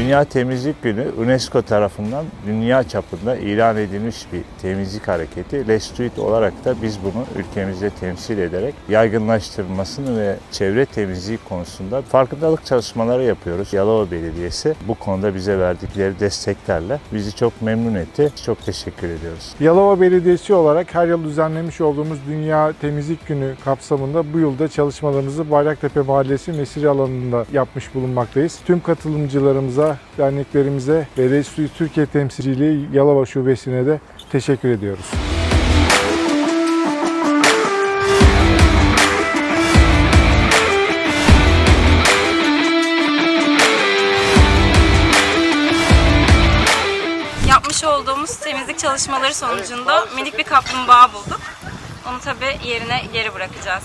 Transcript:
Dünya Temizlik Günü UNESCO tarafından dünya çapında ilan edilmiş bir temizlik hareketi. Let's Do olarak da biz bunu ülkemizde temsil ederek yaygınlaştırılmasını ve çevre temizliği konusunda farkındalık çalışmaları yapıyoruz. Yalova Belediyesi bu konuda bize verdikleri desteklerle bizi çok memnun etti. Çok teşekkür ediyoruz. Yalova Belediyesi olarak her yıl düzenlemiş olduğumuz Dünya Temizlik Günü kapsamında bu yılda çalışmalarımızı Bayraktepe Mahallesi Mesire alanında yapmış bulunmaktayız. Tüm katılımcılarımıza, derneklerimize ve Resul Türkiye temsilciliği Yalova Şubesi'ne de teşekkür ediyoruz. Yapmış olduğumuz temizlik çalışmaları sonucunda minik bir kaplumbağa bulduk. Onu tabii yerine geri bırakacağız.